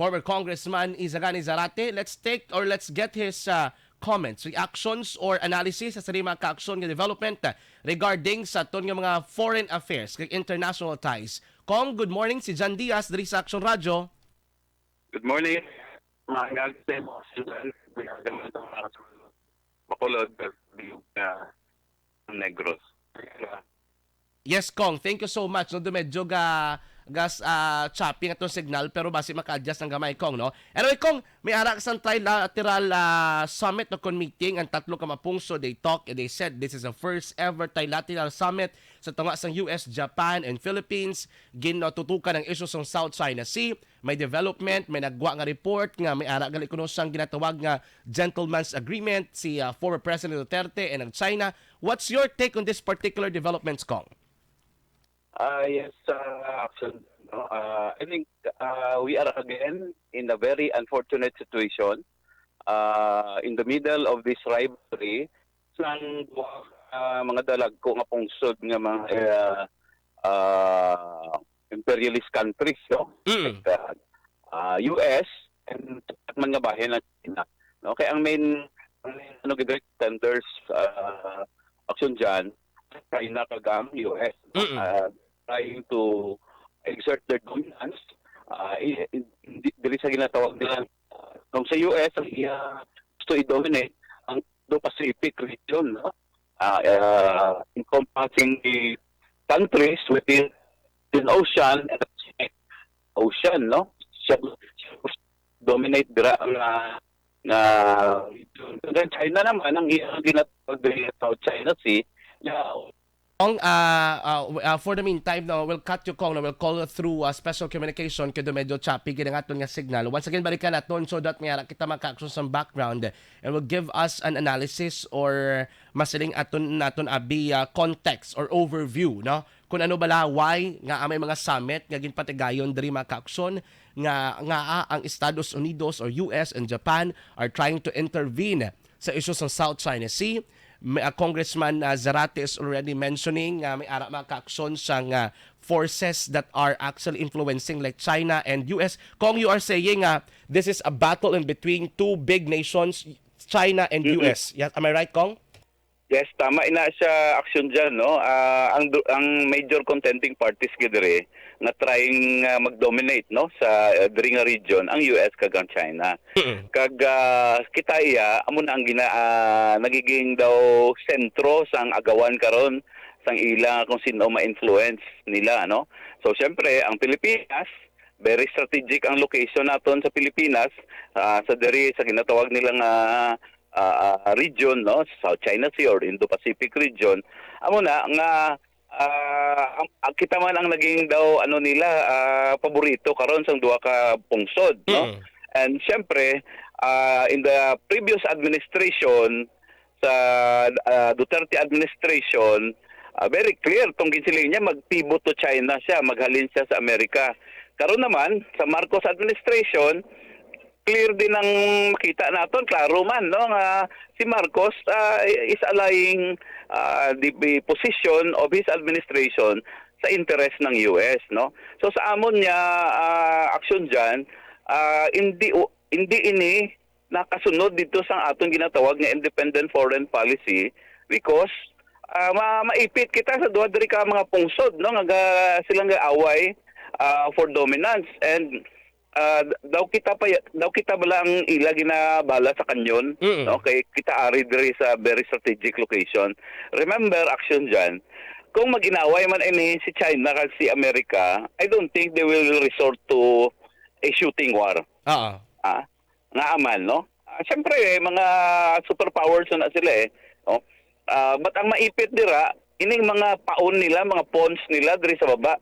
former Congressman Izagani Zarate. Let's take or let's get his uh, comments, reactions, or analysis sa sarili mga kaaksyon nga development uh, regarding sa ton nga mga foreign affairs kag international ties. Kong, good morning. Si Jan Diaz, diri sa Action Radio. Good morning. Bakulod. Biyog na negros. Yes, Kong. Thank you so much. No, medyo ga gas uh, chopping atong signal pero basi maka-adjust ng gamay Kong no. Anyway Kong, may ara sa trilateral uh, summit no kon meeting ang tatlo ka mapungso they talk and they said this is the first ever trilateral summit sa tunga sang US, Japan and Philippines ginatutukan ang issues sa South China Sea. May development, may nagwa nga report nga may ara gali kuno sang ginatawag nga gentleman's agreement si uh, former President Duterte and ang China. What's your take on this particular developments Kong? Uh, yes, uh, no, uh, I think uh, we are again in a very unfortunate situation uh, in the middle of this rivalry sang uh, mga dalag ko nga pungsod nga mga uh, uh, imperialist countries no Mm. like, uh, uh, US and at mga bahin ng China no kaya ang main ang main, ano gid tenders uh, action dyan China kag ang US no? Mm-mm. uh, trying to exert their dominance. Uh, dili sa ginatawag nila. Uh, nung sa US ang iya gusto i-dominate ang Indo-Pacific region no? Uh, uh, encompassing the countries within the ocean and the ocean no? Siya, dominate dira nga na region. Then China naman ang ginatawag South China Sea na Kong, uh, uh, uh, for the meantime, no, we'll cut you, Kong. No, we'll call through uh, special communication kaya medyo choppy nga nga signal. Once again, balikan natin so that may kita maka-action sa background and will give us an analysis or masiling aton naton abi uh, context or overview, no? Kung ano bala why nga may mga summit nga ginpatigayon diri maka-action nga nga ah, ang Estados Unidos or US and Japan are trying to intervene sa issues ng South China Sea uh, Congressman uh, Zarate is already mentioning uh, may ara mga kaaksyon sa uh, forces that are actually influencing like China and US. Kung you are saying uh, this is a battle in between two big nations, China and Mhm. US. Yes, am I right, Kong? Yes, tama ina siya action dyan, no? Ah, ang ang major contending parties gidere nga trying ah, mag-dominate no sa uh, diri nga region ang US kag ang China. Kag ah, kita iya amo na ang gina ah, nagiging daw sentro sang agawan karon sang ila kung sino ma-influence nila, no? So syempre ang Pilipinas very strategic ang location naton sa Pilipinas ah, sa diri sa ginatawag nilang ah, ah, region no? South China Sea or Indo-Pacific region. Amo na nga ah, ang- kita man ang naging daw ano nila ah, paborito karon sang duha ka pungsod no? Mm. and syempre ah, in the previous administration sa ah, Duterte administration ah, very clear tong ginsiling niya mag-pivot to China siya maghalin siya sa Amerika. Karon naman sa Marcos administration clear din ang makita naton klaro man no nga si Marcos ah, is allying ah, the, the position of his administration sa interest ng US no. So sa amon niya ah, action diyan hindi o- hindi ini nakasunod dito sa aton ginatawag nga independent foreign policy because ah, ma maipit kita sa duha diri ka mga pungsod no nga ga- silang away for dominance. And ah, daw kita pa daw kita bala ang ila ginabala sa kanyon? Mm. no kay kita ari diri sa very strategic location. Remember action diyan kung maginaway man ini si China kag si Amerika I don't think they will resort to a shooting war. Oo. ah. Nga aman no? Ah, syempre eh, mga superpowers na sila eh no? Ah, but ang maipit dira ining mga paon nila mga pawns nila diri sa baba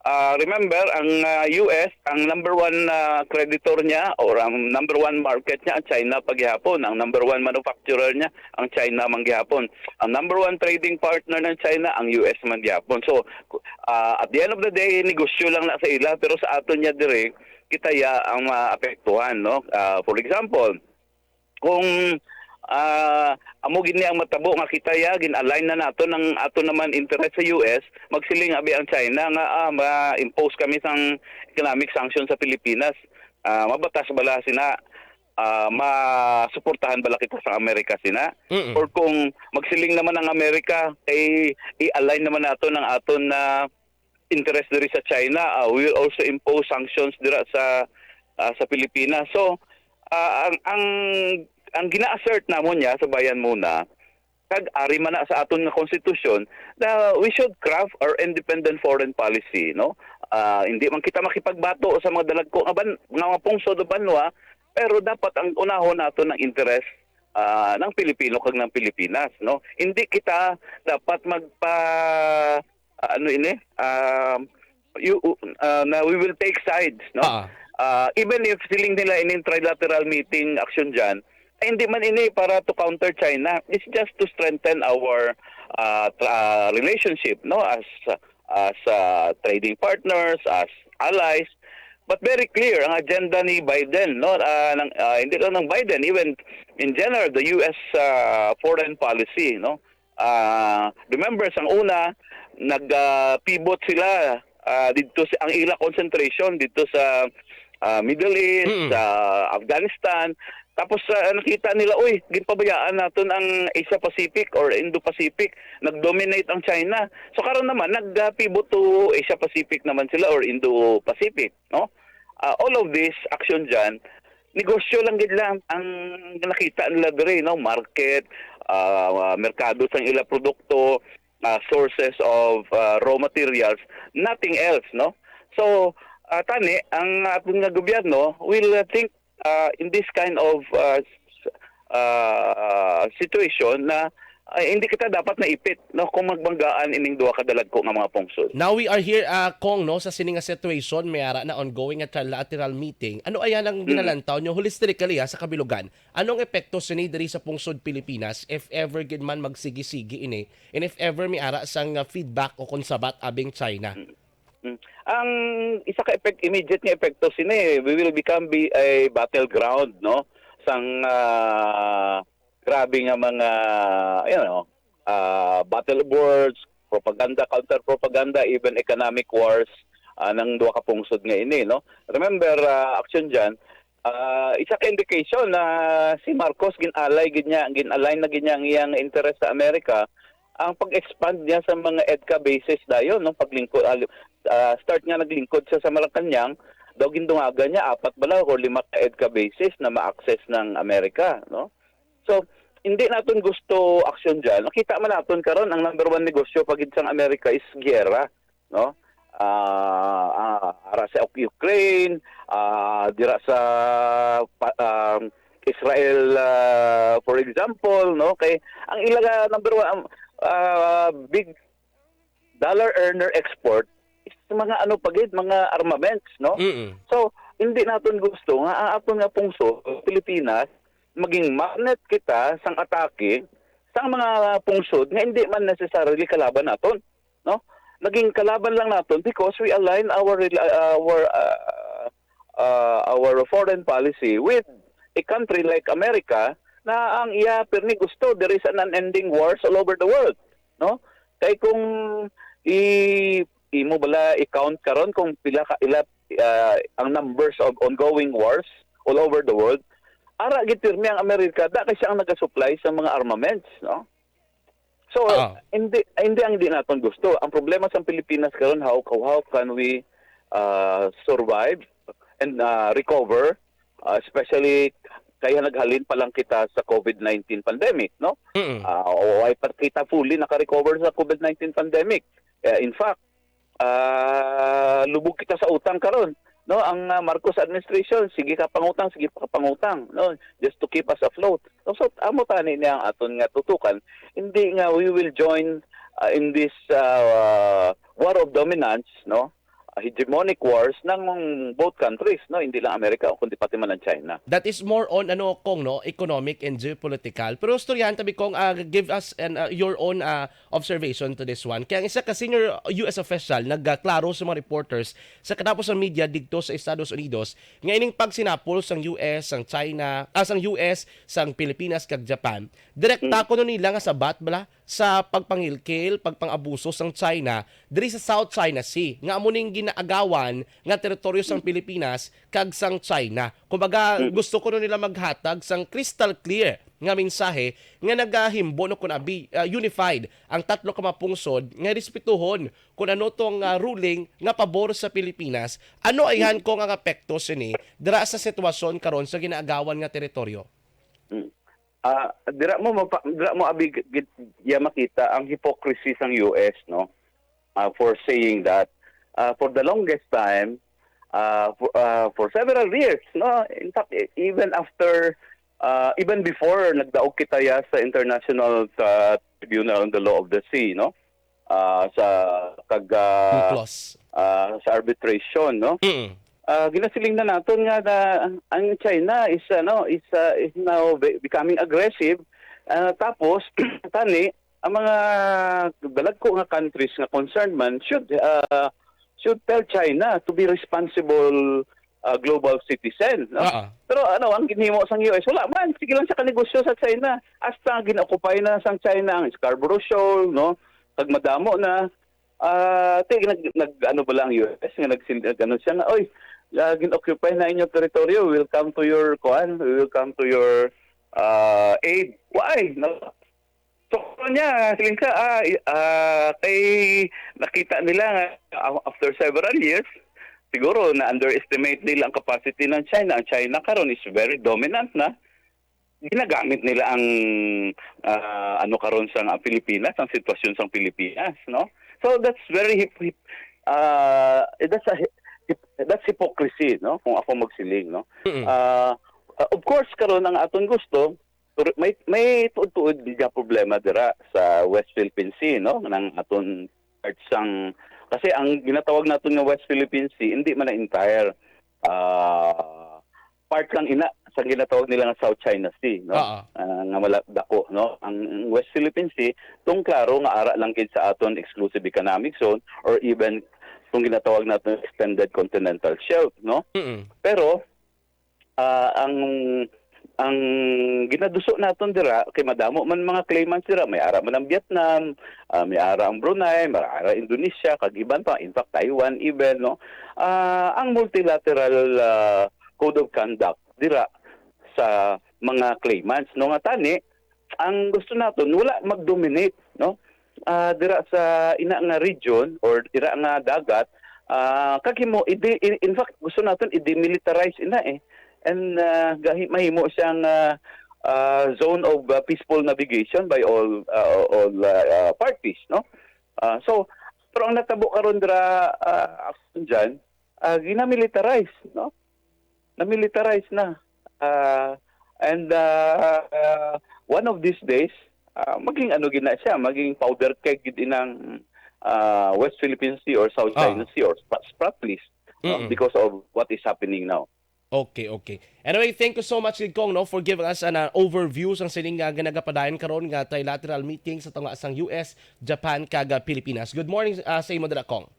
Ah, remember ang ah, US ang number one ah, creditor niya or ang number one market niya ang China paghihapon ang number one manufacturer niya ang China man gihapon ang number one trading partner ng China ang US man gihapon so ah, at the end of the day negosyo lang na sa ila pero sa aton niya dire kita ya ang maapektuhan no? Ah, for example kung ah amo gini ang matabo nga kita ya gin-align na nato ng ato naman interest sa US magsiling abi ang China nga ah, ma-impose kami sang economic sanction sa Pilipinas. Ah, mabatas bala sina. Ah, masuportahan bala kita sa Amerika sina. Mm-mm. or kung magsiling naman ang Amerika ay i-align naman nato ng aton na interest diri sa China. We will also impose sanctions dira sa ah, sa Pilipinas. So ah, ang ang ang gina-assert namon niya sa bayan muna kag ari man na sa aton nga konstitusyon na we should craft our independent foreign policy no? Ah, hindi man kita makipagbato sa mga dalagko nga ban nga mga pungsod o banwa pero dapat ang unahon nato ng interest ah, ng Pilipino kag ng Pilipinas no? Hindi kita dapat magpa ah, ano ini ah, you, ah, na we will take sides no? Ah. Ah, even if siling nila in trilateral meeting action dyan, eh, hindi man ini para to counter China. It's just to strengthen our uh, uh, relationship no as as uh, trading partners, as allies. But very clear ang agenda ni Biden no Ah, ng, ah, hindi lang ng Biden even in general the US uh, foreign policy no. Ah, remember sang una nag-pivot sila ah, dito sa ang ila concentration dito sa ah, Middle East, Mm-mm. sa Afghanistan. Tapos ah, nakita nila, uy, ginpabayaan natin ang Asia Pacific or Indo-Pacific. Nag-dominate ang China. So karon naman, nag-pivot to Asia Pacific naman sila or Indo-Pacific. No? Ah, all of this action dyan, negosyo lang gid lang ang nakita nila dire no market ah, merkado sa ila produkto ah, sources of ah, raw materials nothing else no so ah, tani ang ating nga gobyerno will uh, think ah, in this kind of s- ah, situation na ah, hindi kita dapat naipit no kung magbanggaan ining duha ka dalagko nga mga pungsod Now we are here, uh, Kong, no, sa sininga situation, may ara na ongoing at trilateral meeting. Ano ayan ang ginalantaw nyo holistically ha, sa kabilugan? Anong epekto sini diri sa pungsod Pilipinas if ever gid man magsigi-sigi ini and if ever may ara sang uh, feedback o konsabat abing China? Mm. Ang isa ka effect immediate nga epekto sini we will become be a battleground no? Sang ah, grabe nga mga you know ah, battle boards propaganda counter propaganda even economic wars ah, ng duha ka pungsod nga ini no? Remember ah, action diyan isa ka indication na si Marcos ginalay gid niya ginalign na gid niya ang iyang interest sa Amerika ang pag-expand niya sa mga EDCA bases dayon no? Paglingkod ah, start nga naglingkod siya sa Malacanang. Daw gindungaga niya apat bala o lima ka EDCA bases na ma-access ng Amerika no? So hindi naton gusto action diyan nakita man naton karon ang number one negosyo pagid sang Amerika is giyera no? Ah ah, ara sa Ukraine ah, dira sa um, Israel ah, for example no? Kay ang ilaga number one ah, big dollar earner export mga ano pagid mga armaments no? Mm. so hindi naton gusto nga aton nga pungso Pilipinas maging magnet kita sang atake sang mga pungsod nga hindi man necessarily kalaban naton no? Naging kalaban lang naton because we align our rela- our uh, uh, our foreign policy with a country like America na ang iya pirni gusto. There is an unending wars all over the world no? Kay kung i imo bala i-count karon kung pila ka ila uh, ang numbers of ongoing wars all over the world ara gid pirmi ang Amerika da kay siya ang nagasupply sa mga armaments no so Ah. hindi hindi ang hindi naton gusto ang problema sa Pilipinas karon how how can we uh, survive and uh, recover uh, especially kaya naghalin pa lang kita sa COVID-19 pandemic no Mm. Ah, o ay kita fully naka-recover sa COVID-19 pandemic. Eh, in fact, ah, lubog kita sa utang karon. No, ang ah, Marcos administration sige ka pangutang, sige ka pangutang, no, just to keep us afloat. No, so amo tani niya ang aton nga tutukan. Hindi nga we will join ah, in this ah, war of dominance, no? Ah, hegemonic wars ng both countries, no? Hindi lang Amerika kundi pati man ang China. That is more on ano kong no economic and geopolitical. Pero storyahan tabi kong uh, give us an uh, your own uh, observation to this one. Kaya ang isa ka senior US official nagklaro sa mga reporters sa katapos ng media dito sa Estados Unidos nga ining pag sinapol sang US, sang China, ah, sang US, sang Pilipinas kag Japan. Direkta ko no nila nga sabat bala sa pagpangilkil, pagpangabuso sang China diri sa South China Sea. Nga amo ning ginaagawan nga teritoryo sang Pilipinas kag sang China. Kumbaga gusto ko nila maghatag sang crystal clear nga mensahe nga nagahimbo no kun abi uh, unified ang tatlo ka mapungsod nga respetuhon kung ano tong uh, ruling nga pabor sa Pilipinas. Ano ayhan ko nga apekto sini dira sa sitwasyon karon sa ginaagawan nga teritoryo? Ah, dira mo mapa, dira mo abi ya makita ang hypocrisy sang US no ah, for saying that Ah, for the longest time ah, for, ah, for several years no in fact e- even after ah, even before nagdaog kita ya sa international sa tribunal on the law of the sea no Ah, sa kag Plus. ah, sa arbitration no Mm. Ah, ginasiling na naton nga na ang- China is ano is uh, is now be- becoming aggressive Ah, tapos tani ang mga dalagko nga countries nga concerned man should ah, should tell China to be responsible ah, global citizen no? Oo. Pero ano, ang ginhimo sang US, wala man. Sige lang sa kanegosyo sa China. Hasta ginokupay na sang China ang Scarborough Shoal, no? Kag madamo na. Uh, nag, nag ano ba lang US nga nag ano siya nga, oy, uh, ginoccupy na inyong teritoryo, we'll come to your kuan, we will come to your uh, aid. Why? No? So ano niya, siling ka, ah, ah, kay nakita nila nga ah, after several years, siguro na underestimate nila ang capacity ng China. Ang China karon is very dominant na. Ginagamit nila ang ah, ano karon sa nga Pilipinas, ang sitwasyon sa Pilipinas, no? So that's very hip, hip ah, that's a hi- hip- that's hypocrisy, no? Kung ako magsiling, no? Ah, of course karon ang aton gusto tur- may may tuod-tuod di ka problema dira sa West Philippine Sea no? Nang aton part sang. Kasi ang ginatawag naton nga West Philippine Sea hindi man na entire ah, part lang ina sa ginatawag nila nga South China Sea no? Oo. Ah, nga wala dako no? Ang West Philippine Sea tung klaro nga ara lang gid sa aton exclusive economic zone or even kung ginatawag natin extended continental shelf no? Mm. pero ah, ang ang ginaduso naton dira kay madamo man mga claimants dira may ara man ang Vietnam, ah, may ara ang Brunei, may ara Indonesia, kag iban pa in fact Taiwan even no. Ah, ang multilateral ah, code of conduct dira sa mga claimants no nga tani ang gusto naton wala mag-dominate no. Ah, dira sa ina nga region or dira nga dagat ah kag himo in fact gusto naton i-demilitarize ina eh and uh, mahimo siyang uh, uh, zone of uh, peaceful navigation by all uh, all uh, uh, parties no Uh, so pero ang natabo karon dira uh, action dyan uh, ginamilitarize no na-militarize na Uh, and uh, uh, one of these days uh, maging ano gina siya maging powder keg gid inang uh, West Philippine Sea or South Ah. China Sea or Sprat, Spratlys no? Mm-mm. because of what is happening now Okay, okay. Anyway, thank you so much Kid Kong no for giving us an uh, overview sa sining nga ginagapadayon karon nga trilateral meeting sa tunga sang US, Japan kag uh, Pilipinas. Good morning uh, sa imo dira Kong.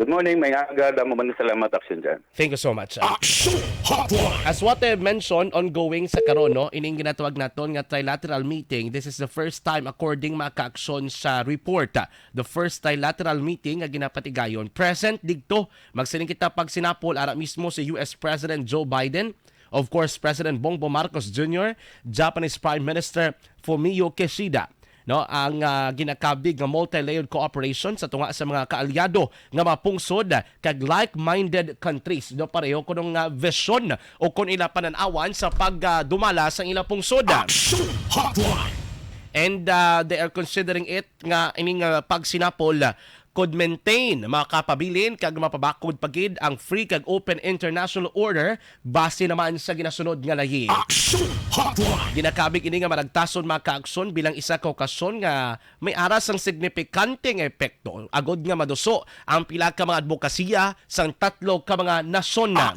Good morning, may aga damo man salamat action dyan. Thank you so much. Action Hotline. As what I mentioned, ongoing sa karon no, ining ginatawag naton nga trilateral meeting. This is the first time according maka-aksyon sa report. ah, The first trilateral meeting nga ginapatigayon. Present digto magsining kita pag sinapol ara mismo si US President Joe Biden, of course President Bongbong Marcos Jr., Japanese Prime Minister Fumio Kishida no ang ah, ginakabig nga multi-layered cooperation sa tunga sa mga kaalyado nga mapungsod kag like-minded countries do pareho kunong nga vision o kun ila pananawan sa pagdumala sa ila pungsod Action Hotline. and uh, they are considering it nga ining uh, pagsinapol uh, could maintain makapabilin kag mapabakod pagid ang free kag open international order base naman sa ginasunod nga layi. Action Hotline. Ginakabig ini nga maragtason mga kaakson bilang isa ka okasyon nga may aras ang signifikanteng epekto agod nga maduso ang pila ka mga advokasya sang tatlo ka mga nasyon na.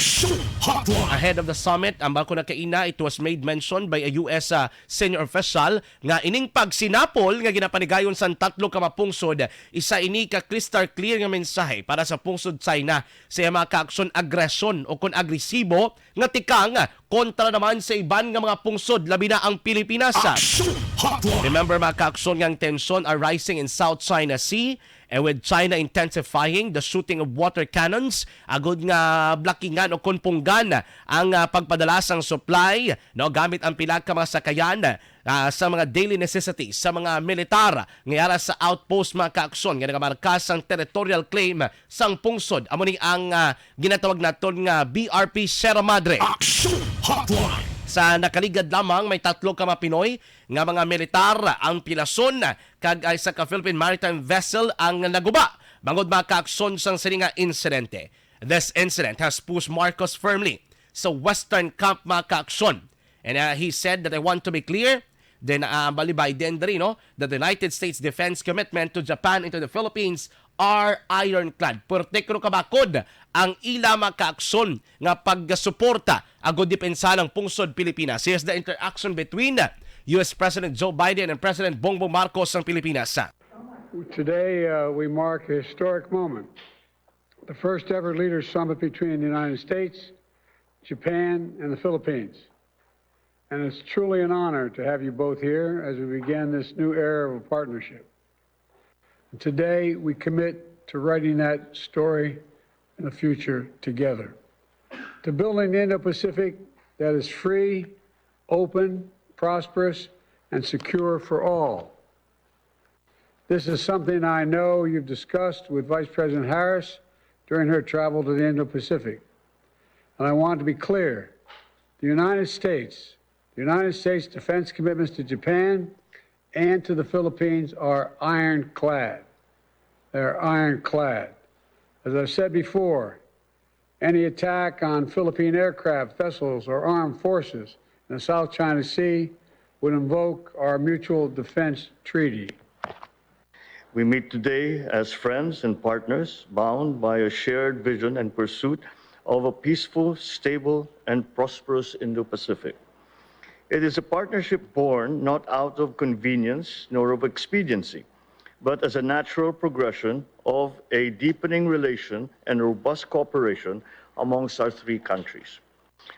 Ahead of the summit, ang bako na kaina, it was made mention by a US uh, senior official nga ining pagsinapol nga ginapanigayon sa tatlo ka mapungsod, isa ini ka crystal clear nga mensahe para sa pungsod China sa mga kaaksyon agresyon o kon agresibo nga tikang kontra naman sa iban nga mga pungsod labi na ang Pilipinas. Remember mga kaaksyon nga ang tension are rising in South China Sea and with China intensifying the shooting of water cannons agud nga blockingan o konpunggan ang ah, pagpadala sang supply no gamit ang pila ka mga sakayan ah, sa mga daily necessities sa mga militar ngayara sa outpost mga kaaksyon nga nagamarkas ang territorial claim sang pungsod amo ni ang ah, ginatawag naton nga BRP Sierra Madre Action Hotline. sa nakaligad lamang may tatlo ka mga Pinoy nga mga militar ang pilason kag ay sa ka Philippine Maritime Vessel ang naguba bangod mga kaakson sang sini nga insidente. This incident has pushed Marcos firmly sa Western Camp mga kaakson. And uh, he said that I want to be clear then uh, balibay din diri no that the United States defense commitment to Japan and to the Philippines are ironclad. Pertekro kabakod ang ila makaakson nga pagsuporta agod depensa ng pungsod Pilipinas. Here's the interaction between US President Joe Biden and President Bongbong Marcos ng Pilipinas. Today, uh, we mark a historic moment. The first ever leaders summit between the United States, Japan, and the Philippines. And it's truly an honor to have you both here as we begin this new era of a partnership. And today, we commit to writing that story in the future together. To building the Indo-Pacific that is free, open, prosperous, and secure for all. This is something I know you've discussed with Vice President Harris during her travel to the Indo Pacific. And I want to be clear the United States, the United States defense commitments to Japan and to the Philippines are ironclad. They're ironclad. As I've said before, any attack on Philippine aircraft, vessels, or armed forces in the South China Sea would invoke our Mutual Defense Treaty. We meet today as friends and partners bound by a shared vision and pursuit of a peaceful, stable, and prosperous Indo Pacific. It is a partnership born not out of convenience nor of expediency, but as a natural progression of a deepening relation and robust cooperation amongst our three countries.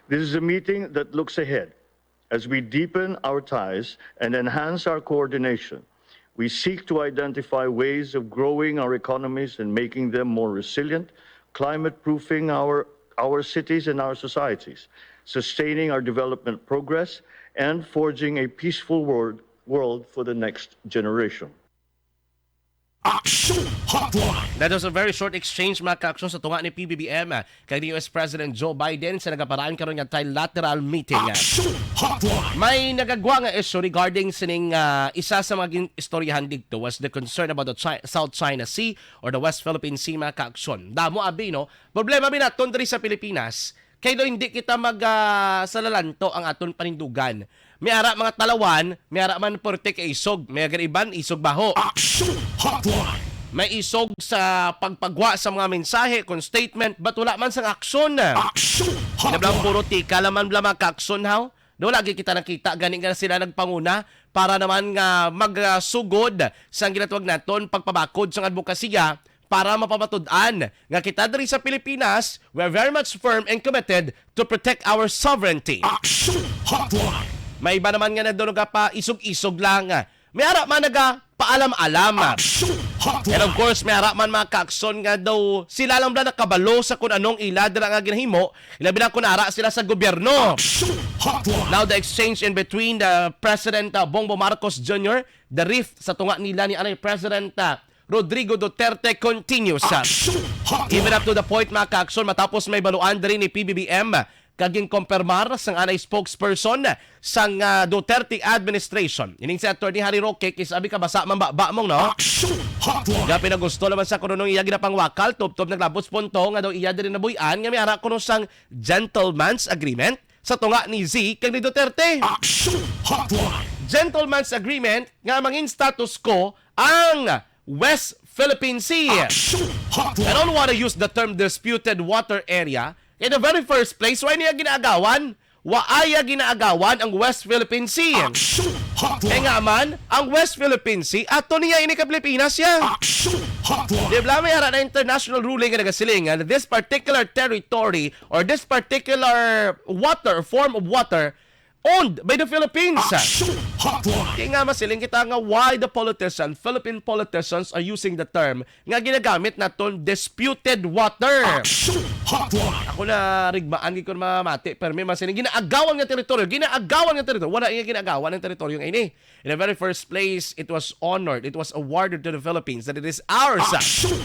This is a meeting that looks ahead as we deepen our ties and enhance our coordination. We seek to identify ways of growing our economies and making them more resilient, climate proofing our, our cities and our societies, sustaining our development progress, and forging a peaceful world, world for the next generation. Action Hotline. That was a very short exchange mga kaaksyon sa tunga ni PBBM ah, kay ni US President Joe Biden sa nagaparaan karon nga trilateral meeting. ah. Action Hotline. May nagagwa nga issue regarding sining ah, isa sa mga istoryahan dito was the concern about the Chi- South China Sea or the West Philippine Sea mga kaaksyon. Damo abi no, problema mi naton diri sa Pilipinas kay do hindi kita mag ah, salalanto ang aton panindugan. May ara mga talawan, may ara man porte kay isog, may agar iban isog baho. Action Hotline. May isog sa pagpagwa sa mga mensahe, kung statement, ba't wala man sang aksyon na? Action Nablang Hotline. puro tika laman bla mga kakson haw. Do lagi kita nakita gani nga sila nagpanguna para naman nga magsugod sa ginatawag naton pagpabakod sa advokasya para mapamatud-an nga kita diri sa Pilipinas, we're very much firm and committed to protect our sovereignty. Action Hotline. May iba naman nga na doon pa isog-isog lang. May ara man naga paalam-alam. And of course, may harap man mga kakson nga daw sila lang ba nakabalo sa kung anong ila dira nga ginahimo. Ilabi na kung ara sila sa gobyerno. Now the exchange in between the President uh, Bongbong Marcos Jr., the rift sa tunga nila ni anay President uh, Rodrigo Duterte continues. uh, Even up to the point mga kakson matapos may baluan diri ni PBBM kaging kompermar sang anay spokesperson sang uh, Duterte administration. Ining si Attorney Harry Roque kis abi ka basa man ba, ba mong no? Nga pinagusto naman sa kununong iya ginapang wakal, tuptop naglabos punto nga daw iya diri nabuyan nga may ara kuno sang gentleman's agreement sa tunga ni Z kag ni Duterte. Action Hotline. Gentleman's agreement nga mangin status ko ang West Philippine Sea. Action I Hotline. don't want to use the term disputed water area. In the very first place, why niya ginagawan? waaya ginaagawan ang West Philippine Sea. Action Kaya Hotline. nga man, ang West Philippine Sea, ato niya ini ka Pilipinas ya. Action Hotline. Di ba may hara na international ruling nga nagasilingan this particular territory or this particular water, form of water, owned by the Philippines. Kaya nga masiling kita nga why the politician, Philippine politicians are using the term nga ginagamit naton disputed water. Action. Ako na rigmaan ko mamati pero may masiling ginaagawan nga teritoryo, ginaagawan nga teritoryo. Wala iya ginagawan ng teritoryo nga ini. In the very first place, it was honored, it was awarded to the Philippines that it is ours. Action.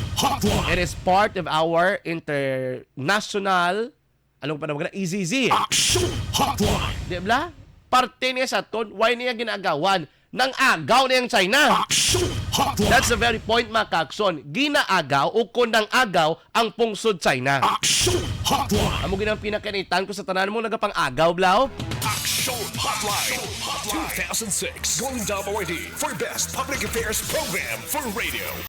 It is part of our international anong pa naman EZZ. Action Hotline. Di ba? Parte niya sa ton, why niya ginagawan? Nang agaw niyang China. Action Hotline. That's the very point, mga kakson. Ginaagaw o kung nang agaw ang pungsod China. Action Hotline. Amo ginang pinakanitan ko sa tanan mo nagapang agaw, blaw. Action Hotline. 2006 Golden Double ID for Best Public Affairs Program for Radio.